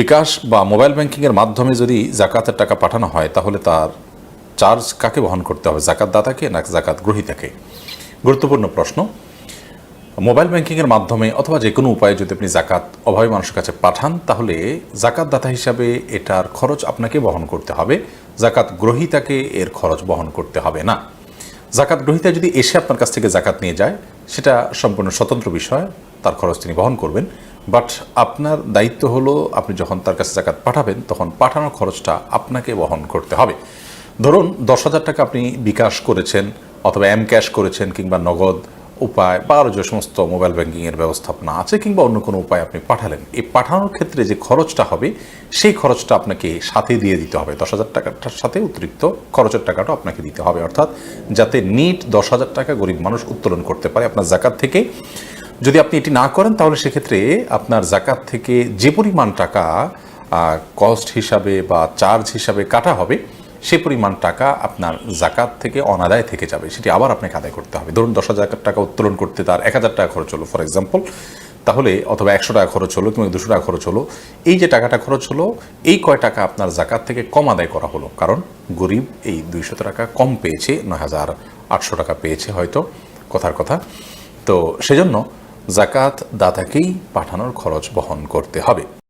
বিকাশ বা মোবাইল ব্যাংকিংয়ের মাধ্যমে যদি জাকাতের টাকা পাঠানো হয়, তাহলে তার চার্জ কাকে বহন করতে হবে? জাকাত দাতাকে না জাকাত গ্রহীতাকে গুরুত্বপূর্ণ প্রশ্ন। মোবাইল ব্যাংকিংয়ের মাধ্যমে অথবা যে কোনো উপায়ে যদি আপনি জাকাত অভাবী মানুষের কাছে পাঠান, তাহলে জাকাত দাতা হিসাবে এটার খরচ আপনাকে বহন করতে হবে। জাকাত গ্রহীতাকে এর খরচ বহন করতে হবে না। জাকাত গ্রহীতা যদি এসে আপনার কাছ থেকে জাকাত নিয়ে যায়, সেটা সম্পূর্ণ স্বতন্ত্র বিষয়, তার খরচ তিনি বহন করবেন। বাট আপনার দায়িত্ব হলো, আপনি যখন তার কাছে জাকাত পাঠাবেন, তখন পাঠানোর খরচটা আপনাকে বহন করতে হবে। ধরুন, দশ হাজার টাকা আপনি বিকাশ করেছেন, অথবা এম ক্যাশ করেছেন, কিংবা নগদ উপায়, বা আরও যে সমস্ত মোবাইল ব্যাঙ্কিংয়ের ব্যবস্থাপনা আছে, কিংবা অন্য কোনো উপায় আপনি পাঠালেন, এই পাঠানোর ক্ষেত্রে যে খরচটা হবে, সেই খরচটা আপনাকে সাথে দিয়ে দিতে হবে। দশ হাজার টাকাটার সাথে অতিরিক্ত খরচের টাকাটা আপনাকে দিতে হবে। অর্থাৎ, যাতে নিট দশ হাজার টাকা গরিব মানুষ উত্তোলন করতে পারে আপনার জাকাত থেকে যদি আপনি এটি না করেন, তাহলে সেক্ষেত্রে আপনার জাকাত থেকে যে পরিমাণ টাকা কস্ট হিসাবে বা চার্জ হিসাবে কাটা হবে, সে পরিমাণ টাকা আপনার জাকাত থেকে অনাদায় থেকে যাবে। সেটি আবার আপনাকে আদায় করতে হবে। ধরুন দশ হাজার টাকা উত্তোলন করতে তার এক হাজার টাকা খরচ হলো ফর এক্সাম্পল তাহলে অথবা একশো টাকা খরচ হলো কিংবা দুশো টাকা খরচ হলো, এই যে টাকাটা খরচ হলো, এই কয় টাকা আপনার জাকাত থেকে কম আদায় করা হলো। কারণ গরিব এই দুইশত টাকা কম পেয়েছে, নয় হাজার আটশো টাকা পেয়েছে হয়তো, কথার কথা। তো সেজন্য জাকাত দাতাকেই পাঠানোর খরচ বহন করতে হবে।